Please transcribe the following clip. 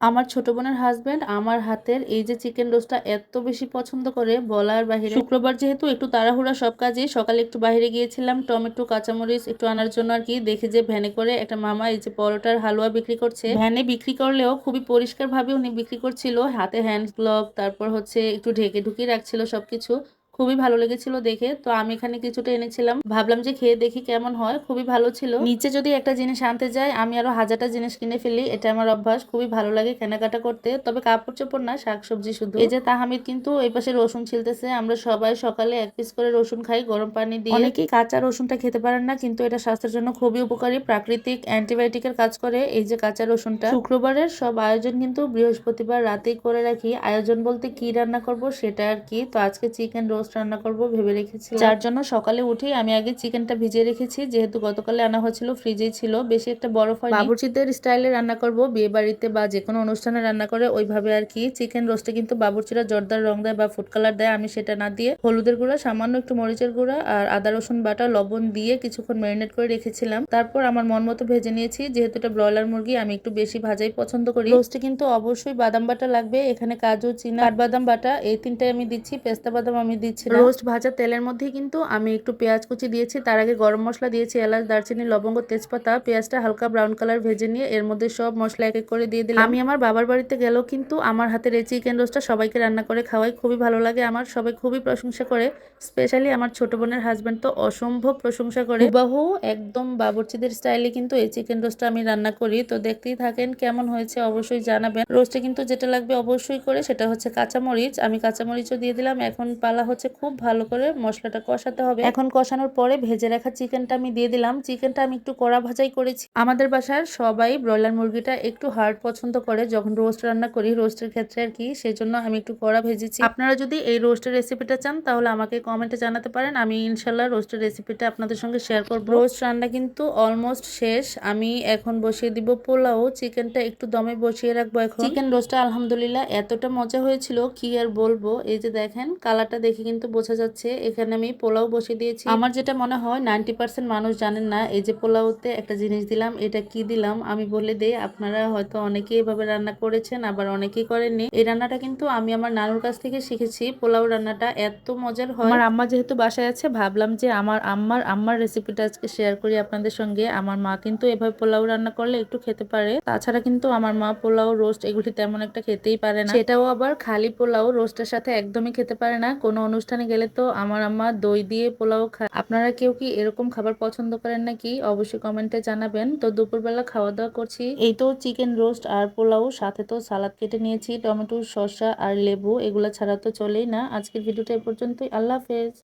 আমার ছোট বোনের হাসব্যান্ড আমার হাতের এই যে চিকেন রোস্টটা এত বেশি পছন্দ করে বলার বাহিরে শুক্রবার যেহেতু একটু তাড়াহুড়া সব কাজে, সকালে একটু বাইরে গিয়েছিলাম টমেটো কাঁচামরিচ একটু আনার জন্য আর কি, দেখে যে ভ্যানে করে একটা মামা এই যে পরোটার হালুয়া বিক্রি করছে। ভ্যানে বিক্রি করলেও খুবই পরিষ্কার ভাবে উনি বিক্রি করছিল, হাতে হ্যান্ড গ্লোভ তারপর হচ্ছে একটু ঢেকে ঢুকিয়ে রাখছিল সবকিছু। খুবই ভালো লেগেছিল দেখে। তো আমি এখানে কিছুটা এনেছিলাম। ভাবলাম যে খেয়ে দেখি কেমন হয়। খুবই ভালো ছিল। নিচে যদি একটা জিনিস আনতে যাই, আমি আরও হাজারটা জিনিস কিনে ফেলি। এটা আমার অভ্যাস। খুবই ভালো লাগে কেনাকাটা করতে। তবে কাপড় চোপড় না, শাকসবজি শুধু। এই যে তাহামিদ কিন্তু এই পাশে রসুন ছিলতেছে। আমরা সবাই সকালে এক পিস করে রসুন খাই গরম পানি দিয়ে। অনেকেই কাঁচা রসুনটা খেতে পারেন না, কিন্তু এটা স্বাস্থ্যের জন্য খুবই উপকারী। প্রাকৃতিক অ্যান্টিবায়োটিকের কাজ করে এই যে কাঁচা রসুনটা। শুক্রবারের সব আয়োজন কিন্তু বৃহস্পতিবার রাতেই করে রাখি। আয়োজন বলতে কি রান্না করব সেটা আর কি। তো আজকে চিকেন রোস্ট রান্না করব ভেবে রেখেছি যার জন্য সকালে উঠেই আমি আগে চিকেনটা ভিজিয়ে রেখেছি যেহেতু গতকালে আনা হয়েছিল ফ্রিজেই ছিল বেশি একটা বরফ হয় বাবুর্চিদের স্টাইলে রান্না করব বিয়ে বাড়িতে বা যে কোনো অনুষ্ঠানে রান্না করে ওইভাবে আর কি। চিকেন রোস্টে কিন্তু বাবুর্চিরা জর্দার রং দেয় বা ফুড কালার দেয় আমি সেটা না দিয়ে হলুদের গুঁড়া সামান্য একটু মরিচের গুঁড়া আর আদা রসুন বাটা লবণ দিয়ে কিছুক্ষণ ম্যারিনেট করে রেখেছিলাম। তারপর আমার মন মতো ভেজে নিয়েছি যেহেতু এটা ব্রয়লার মুরগি আমি একটু বেশি ভাজাই পছন্দ করি। রোস্টে কিন্তু অবশ্যই বাদাম বাটা লাগবে এখানে কাজু চিনা কাঠবাদাম বাটা এই তিনটাই আমি দিচ্ছি পেস্তা বাদাম আমি দিচ্ছি। রোস্ট ভাজা তেলের মধ্যেই কিন্তু আমি একটু পেঁয়াজ কুচি দিয়েছি। তার আগে গরম মশলা দিয়েছি এলাচ দারচিনি লবঙ্গ তেজপাতা পেঁয়াজটা হালকা ব্রাউন কালার ভেজে নিয়ে এর মধ্যে সব মশলা এক এক করে দিয়ে দিলাম। আমি আমার বাবার বাড়িতে গেলেও কিন্তু আমার হাতের এই চিকেন রোস্টটা সবাইকে রান্না করে খাওয়াই খুবই ভালো লাগে। আমার সবাই খুবই প্রশংসা করে। স্পেশালি আমার ছোট বোনের হাজব্যান্ড তো অসম্ভব প্রশংসা করে। বহু একদম বাবুর্চিদের স্টাইলে কিন্তু এই চিকেন রোস্টটা আমি রান্না করি। তো দেখতেই থাকেন কেমন হয়েছে অবশ্যই জানাবেন। রোস্টে কিন্তু যেটা লাগবে অবশ্যই করে সেটা হচ্ছে কাঁচামরিচ। আমি কাঁচামরিচও দিয়ে দিলাম। এখন পালা হচ্ছে খুব ভালো করে মশলাটা কষাতে হবে। এখন কষানোর পরে ভেজে রাখা চিকেনটা আমি দিয়ে দিলাম। চিকেনটা আমি একটু কড়া ভাজাই করেছি। আমাদের বাসার সবাই ব্রয়লার মুরগিটা একটু হার্ড পছন্দ করে। যখন রোস্ট রান্না করি রোস্টের ক্ষেত্রে আর কি সেই জন্য আমি একটু কড়া ভেজেছি। আপনারা যদি এই রোস্টের রেসিপিটা চান তাহলে আমাকে কমেন্টে জানাতে পারেন। আমি ইনশাল্লাহ রোস্টের রেসিপিটা আপনাদের সঙ্গে শেয়ার করব। রোস্ট রান্না কিন্তু অলমোস্ট শেষ। আমি এখন বসিয়ে দিব পোলাও। চিকেনটা একটু দমে বসিয়ে রাখব এখন। চিকেন রোস্টটা আলহামদুলিল্লাহ এতটা মজা হয়েছিল কি আর বলব? এই যে দেখেন কালারটা দেখে কিন্তু বোঝা যাচ্ছে। এখানে আমি পোলাও বসিয়ে দিয়েছি। আমার যেটা মনে হয় নাইনটি পার্সেন্ট মানুষ জানেন না এই যে পোলাওতে একটা জিনিস দিলাম এটা কি দিলাম? আমি বলে দেই আপনারা হয়তো অনেকেই এভাবে রান্না করেছেন আবার অনেকেই করেননি। এই রান্নাটা কিন্তু আমি আমার নানুর কাছ থেকে শিখেছি পোলাও রান্নাটা এত মজার হয়। আমার আম্মা যেহেতু বাসায় আছে ভাবলাম যে আমার আম্মার আম্মার রেসিপিটা আজকে শেয়ার করি আপনাদের সঙ্গে। আমার মা কিন্তু এভাবে পোলাও রান্না করলে একটু খেতে পারে। তাছাড়া কিন্তু আমার মা পোলাও রোস্ট এগুলি তেমন একটা খেতেই পারে না। সেটাও আবার খালি পোলাও রোস্টের সাথে একদমই খেতে পারে না। কোনো অনুষ্ঠানে গেলে তো আমার আম্মা দই দিয়ে পোলাও খায়। আপনারা কেউ কি এরকম খাবার পছন্দ করেন নাকি? অবশ্যই কমেন্টে জানাবেন। তো দুপুরবেলা খাওয়া দাওয়া করছি। এই তো চিকেন রোস্ট আর পোলাও, সাথে তো সালাদ কেটে নিয়েছি, টমেটো, শসা আর লেবু। এগুলো ছাড়া তো চলেই না। আজকের ভিডিওটা এ পর্যন্তই। আল্লাহ হাফেজ।